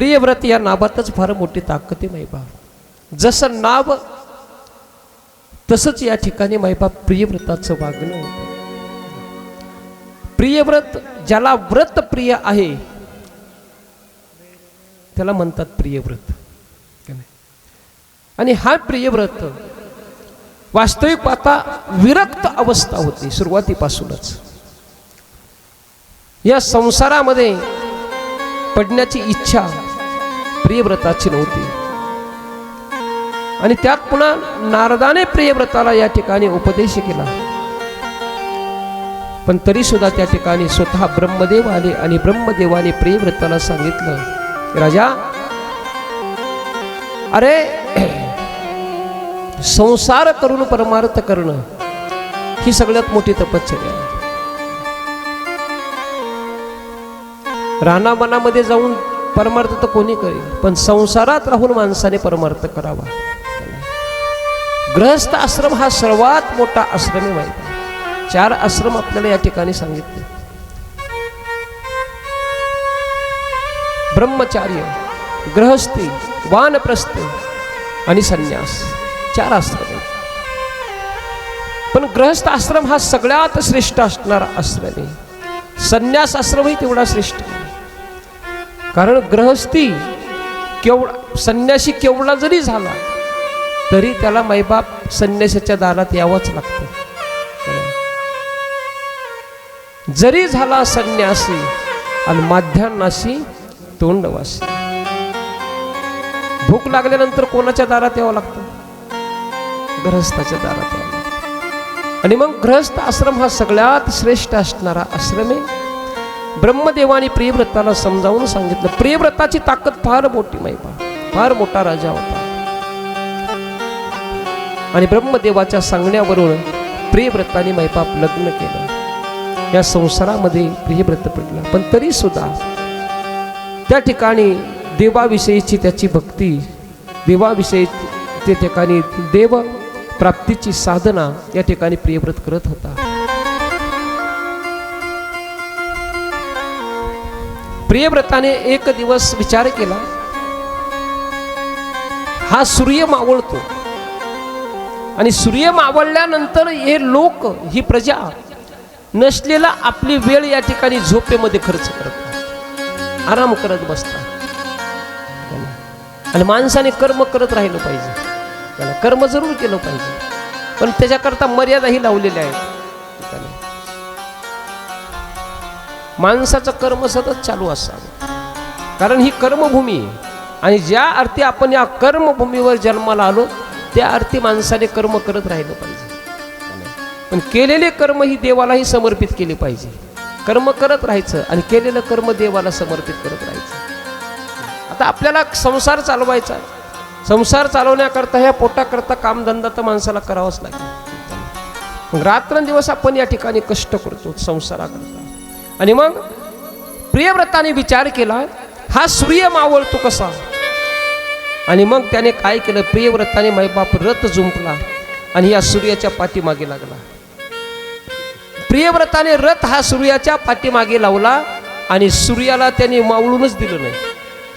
प्रियव्रत या नावातच फार मोठी ताकद आहे माईबाप. जसं नाव तसंच या ठिकाणी माईबाप प्रियव्रताचं वागणं होतं. प्रियव्रत ज्याला व्रत प्रिय आहे त्याला म्हणतात प्रियव्रत. आणि हा प्रियव्रत वास्तविक पाहता विरक्त अवस्था होती सुरुवातीपासूनच. या संसारामध्ये पडण्याची इच्छा प्रियव्रताची नव्हती. आणि त्यात पुन्हा नारदाने प्रियव्रताला या ठिकाणी उपदेश केला. पण तरी सुद्धा त्या ठिकाणी स्वतः ब्रह्मदेव आले आणि ब्रह्मदेवाने प्रियव्रताला सांगितलं राजा अरे संसार करून परमार्थ करणं ही सगळ्यात मोठी तपश्चर्या आहे. रानामनामध्ये जाऊन परमार्थ तर कोणी करेल पण संसारात राहून माणसाने परमार्थ करावा. ग्रहस्थ आश्रम हा सर्वात मोठा आश्रम आहे माहिती चार आश्रम आपल्याला या ठिकाणी सांगितले. ब्रह्मचार्य ग्रहस्थी वानप्रस्थ आणि संन्यास. चार आश्रम आहे पण ग्रहस्थ आश्रम हा सगळ्यात श्रेष्ठ असणारा आश्रम आहे. संन्यास आश्रमही तेवढा श्रेष्ठ आहे. कारण ग्रहस्थी केवढा संन्यासी केवढा जरी झाला तरी त्याला माईबाप संन्यासाच्या दारात यावंच लागतं. जरी झाला संन्यासी आणि माध्यान्नाशी तोंडवासी. भूक लागल्यानंतर कोणाच्या दारात यावं लागतं? गृहस्थाच्या दारात यावं लागतं. आणि मग गृहस्थ आश्रम हा सगळ्यात श्रेष्ठ असणारा आश्रम आहे. ब्रह्मदेवाने प्रियव्रताला समजावून सांगितलं. प्रियव्रताची ताकद फार मोठी महिमा फार मोठा राजा होता. आणि ब्रह्मदेवाच्या सांगण्यावरून प्रियव्रताने मैपाप लग्न केलं. या संसारामध्ये प्रियव्रत पडला. पण तरी सुद्धा त्या ठिकाणी देवाविषयीची त्याची भक्ती देवाविषयी त्या ठिकाणी देव प्राप्तीची साधना या ठिकाणी प्रियव्रत करत होता. प्रियव्रताने एक दिवस विचार केला. हा सूर्य मावळतो. आणि सूर्य मावळल्यानंतर हे लोक ही प्रजा नसलेला आपली वेळ या ठिकाणी झोपेमध्ये खर्च करतात आराम करत बसतात. आणि माणसाने कर्म करत राहिलं पाहिजे. त्याला कर्म जरूर केलं पाहिजे. पण त्याच्याकरता मर्यादाही लावलेल्या आहेत. माणसाचं कर्म सतत चालू असावं. कारण ही कर्मभूमी आहे. आणि ज्या अर्थी आपण या कर्मभूमीवर जन्माला आलो त्या अर्थी माणसाने कर्म करत राहिलं पाहिजे. पण केलेले कर्म ही देवालाही समर्पित केले पाहिजे. कर्म करत राहायचं आणि केलेलं कर्म देवाला समर्पित करत राहायचं. आता आपल्याला संसार चालवायचा संसार चालवण्याकरता ह्या पोटाकरता कामधंदा तर माणसाला करावाच लागेल. मग रात्रंदिवस आपण या ठिकाणी कष्ट करतो संसाराकरता. आणि मग प्रियव्रताने विचार केला हा सूर्य मावळतो कसा? आणि मग त्याने काय केलं? प्रियव्रताने मायबाप रथ जुंपला आणि या सूर्याच्या पाठीमागे लागला. प्रियव्रताने रथ हा सूर्याच्या पाठीमागे लावला आणि सूर्याला त्याने मावळूनच दिलं नाही.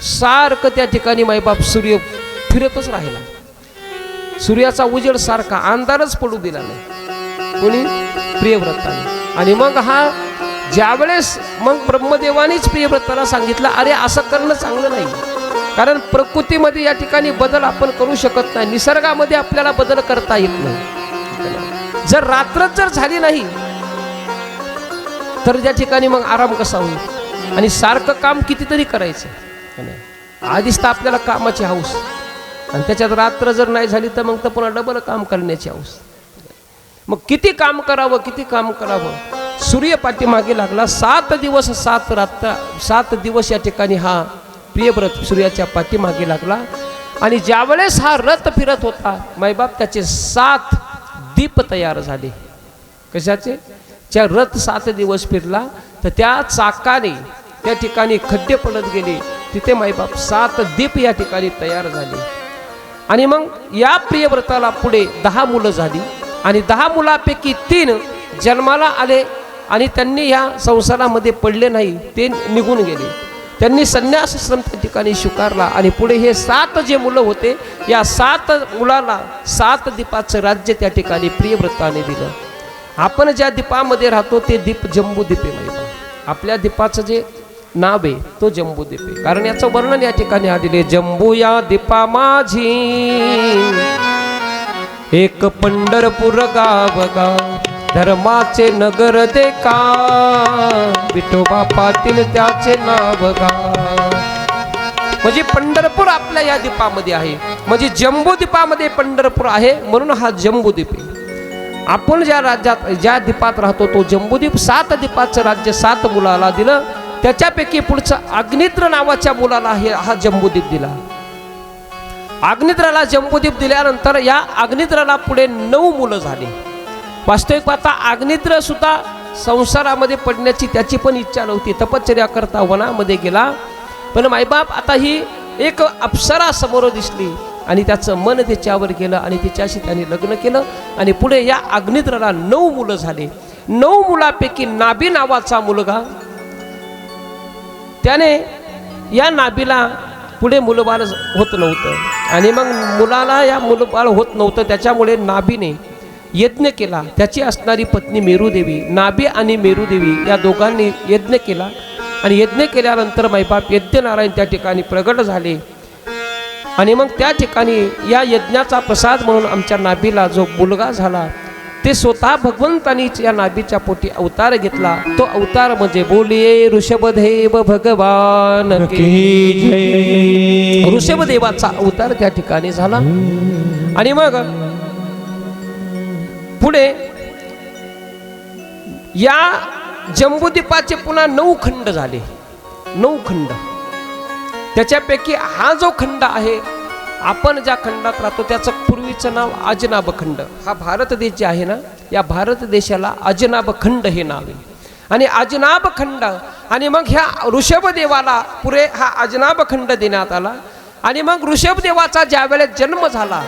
सारखं त्या ठिकाणी मायबाप सूर्य फिरतच राहिला. सूर्याचा उजेड सारखा अंधारच पडू दिला नाही. कोणी? प्रियव्रताने. आणि मग हा ज्यावेळेस मग ब्रह्मदेवानेच प्रियव्रताला सांगितलं अरे असं करणं चांगलं नाही. कारण प्रकृतीमध्ये या ठिकाणी बदल आपण करू शकत नाही. निसर्गामध्ये आपल्याला बदल करता येत नाही. जर रात्रच जर झाली नाही तर त्या ठिकाणी मग आराम कसा होईल? आणि सारखं काम कितीतरी करायचं. आधीच तर आपल्याला कामाची हाऊस आणि त्याच्यात रात्र जर नाही झाली तर मग तर पुन्हा डबल काम करण्याची हाऊस मग किती काम करावं किती काम करावं? सूर्य पाठीमागे लागला. सात दिवस सात रात्र सात दिवस या ठिकाणी हा प्रियव्रत सूर्याच्या पाठीमागे लागला. आणि ज्यावेळेस हा रथ फिरत होता मायबाप त्याचे सात दीप तयार झाले. कशाचे? ज्या रथ सात दिवस फिरला तर त्या चाकाने त्या ठिकाणी खड्डे पडत गेले. तिथे माईबाप सात दीप या ठिकाणी तयार झाले. आणि मग या प्रियव्रताला पुढे दहा मुलं झाली. आणि दहा मुलापैकी तीन जन्माला आले. आणि त्यांनी ह्या संसारामध्ये पडले नाही ते निघून गेले. त्यांनी संन्यासाश्रम त्या ठिकाणी स्वीकारला आणि पुढे हे सात जे मुलं होते या सात मुलाला सात दीपाचं राज्य त्या ठिकाणी प्रियव्रताने दिलं. आपण ज्या दीपामध्ये राहतो ते दीप जम्बूदीपे आहे माहिती आपल्या दीपाचं जे नाव आहे तो जम्बूदीप आहे कारण याचं वर्णन या ठिकाणी आलेले जम्बू या दीपा माझी एक पंढरपूर गाव गाव धर्माचे नगर देखा. विठोबा पाटील त्याचे नाव गा म्हणजे पंढरपूर आपल्या या दीपामध्ये आहे. म्हणजे जम्बू दीपामध्ये पंढरपूर आहे म्हणून हा जम्बूद्वीप आहे. आपण ज्या राज्यात ज्या दीपात राहतो तो जम्बूदीप सात दीपाचं राज्य सात मुलाला दिलं. त्याच्यापैकी पुढचं अग्नित्र नावाच्या मुलाला हे हा जम्बूदीप दिला. अग्नित्राला जम्बूदीप दिल्यानंतर या अग्निद्राला पुढे नऊ मुलं झाली. वास्तविक पाहता आग्निद्र सुद्धा संसारामध्ये पडण्याची त्याची पण इच्छा नव्हती. तपश्चर्या करता वनामध्ये गेला. पण मायबाप आता ही एक अप्सरा समोर दिसली आणि त्याचं मन त्याच्यावर गेलं आणि तिच्याशी त्याने लग्न केलं आणि पुढे या अग्निद्राला नऊ मुलं झाले. नऊ मुलापैकी नाबी नावाचा मुलगा. त्याने या नाबीला पुढे मुलबाळ होत नव्हतं. आणि मग मुलाला या मुलबाळ होत नव्हतं. त्याच्यामुळे नाबीने यज्ञ केला. त्याची असणारी पत्नी मेरूदेवी नाबी आणि मेरूदेवी या दोघांनी यज्ञ केला. आणि यज्ञ केल्यानंतर मैबाप यज्ञनारायण त्या ठिकाणी प्रगट झाले. आणि मग त्या ठिकाणी या यज्ञाचा प्रसाद म्हणून आमच्या नाबीला जो मुलगा झाला ते स्वतः भगवंतानीच या नाबीच्या पोटी अवतार घेतला. तो अवतार म्हणजे बोलिये ऋषभदेव भगवान ऋषभदेवाचा अवतार त्या ठिकाणी झाला. आणि मग पुढे या जम्बुद्वीपाचे पुन्हा नऊ खंड झाले. नऊ खंड. त्याच्यापैकी हा जो खंड आहे आपण ज्या खंडात राहतो त्याचं पूर्वीचं नाव अजनाब खंड. हा भारत देश जे आहे ना या भारत देशाला अजनाब खंड हे नाव आहे. आणि अजनाब खंड आणि मग ह्या ऋषभदेवाला पुरे हा अजनाब खंड देण्यात आला. आणि मग ऋषभदेवाचा ज्यावेळेस जन्म झाला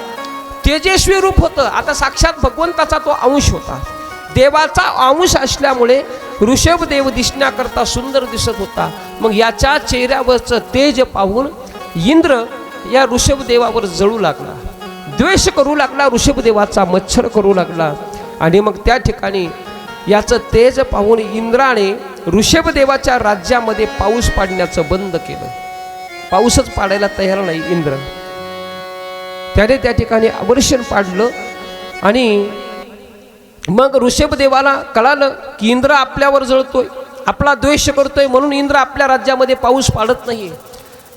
तेजस्वी रूप होतं. आता साक्षात भगवंताचा तो अंश होता. देवाचा अंश असल्यामुळे ऋषभदेव दिसण्याकरता सुंदर दिसत होता. मग याच्या चेहऱ्यावरचं तेज पाहून इंद्र या ऋषभदेवावर जळू लागला. द्वेष करू लागला ऋषभदेवाचा मच्छर करू लागला. आणि मग त्या ठिकाणी याचं तेज पाहून इंद्राने ऋषभदेवाच्या राज्यामध्ये पाऊस पाडण्याचं बंद केलं. पाऊसच पाडायला तयार नाही इंद्र. त्याने त्या ठिकाणी आवर्षण पाडलं. आणि मग ऋषभदेवाला कळालं की इंद्र आपल्यावर जळतोय आपला द्वेष करतोय म्हणून इंद्र आपल्या राज्यामध्ये पाऊस पाडत नाही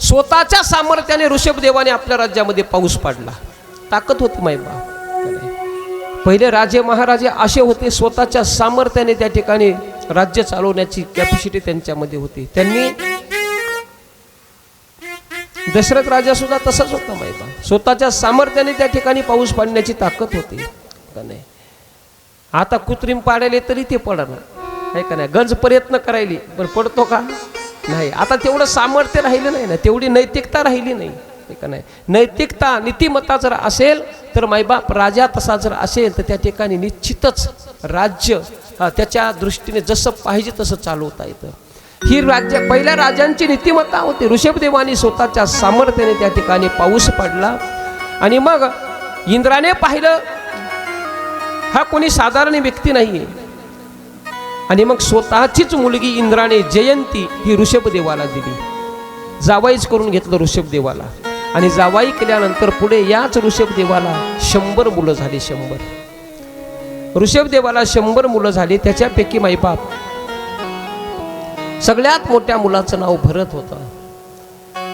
स्वतःच्या सामर्थ्याने ऋषभदेवाने आपल्या राज्यामध्ये पाऊस पाडला. ताकद होती मायबा पहिले राजे महाराजे असे होते स्वतःच्या सामर्थ्याने त्या ठिकाणी राज्य चालवण्याची कॅपॅसिटी त्यांच्यामध्ये होती. त्यांनी दशरथ राजा सुद्धा तसंच होता माहिती स्वतःच्या सामर्थ्याने त्या ठिकाणी पाऊस पाडण्याची ताकद होती. का नाही? आता कृत्रिम पाडायले तरी ते पडणार. आहे का नाही? गंज प्रयत्न करायली पण पडतो का? नाही. आता तेवढं सामर्थ्य राहिलं नाही ना. तेवढी नैतिकता राहिली नाही. आहे का नाही? नैतिकता नीतिमत्ता जर असेल तर मायबाप राजा तसा जर असेल तर त्या ठिकाणी निश्चितच राज्य त्याच्या दृष्टीने जसं पाहिजे तसं चालवता येतं. ही राज्य पहिल्या राजांची नीतिमत्ता होती. ऋषभदेवानी स्वतःच्या सामर्थ्याने त्या ठिकाणी पाऊस पडला. आणि मग इंद्राने पाहिलं हा कोणी साधारण व्यक्ती नाहीये. आणि मग स्वतःचीच मुलगी इंद्राने जयंती ही ऋषभदेवाला दिली. जावाईच करून घेतलं ऋषभदेवाला. आणि जावाई केल्यानंतर पुढे याच ऋषभदेवाला शंभर मुलं झाली शंभर. ऋषभदेवाला शंभर मुलं झाली. त्याच्यापैकी माईबाप सगळ्यात मोठ्या मुलाचं नाव भरत होतं.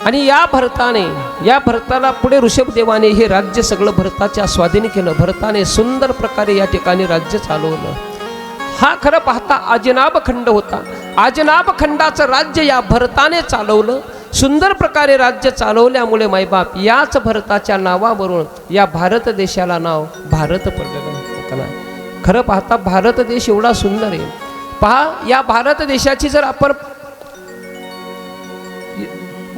आणि या भरताने या भरताला पुढे ऋषभदेवाने हे राज्य सगळं भरताच्या स्वाधीन केलं. भरताने सुंदर प्रकारे या ठिकाणी राज्य चालवलं. हा खरं पाहता आजनाब खंड होता. आजनाब खंडाचं राज्य या भरताने चालवलं. सुंदर प्रकारे राज्य चालवल्यामुळे मायबाप याच भरताच्या नावावरून या भारत देशाला नाव भारत पडलेलं खरं पाहता भारत देश एवढा सुंदर आहे. पहा या भारत देशाची जर आपण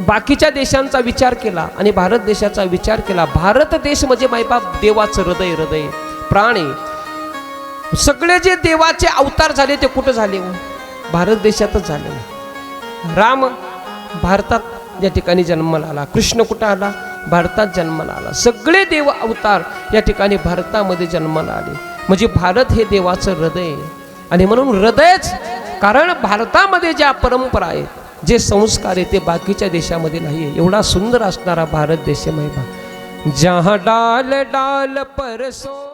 बाकीच्या देशांचा विचार केला आणि भारत देशाचा विचार केला भारत देश म्हणजे मायबाप देवाचं हृदय हृदय. प्राण आहे सगळे जे देवाचे अवतार झाले ते कुठं झाले हो? भारत देशातच झाले. राम भारतात या ठिकाणी जन्माला आला कृष्ण कुठं आला? भारतात जन्माला आला. सगळे देव अवतार या ठिकाणी भारतामध्ये जन्माला आले. म्हणजे भारत हे देवाचं हृदय. आहे आणि म्हणून हृदयच कारण भारतामध्ये ज्या परंपरा आहेत जे संस्कार आहे ते बाकीच्या देशामध्ये नाही आहे. एवढा सुंदर असणारा भारत देश महिमा जहा डाल डाल परसो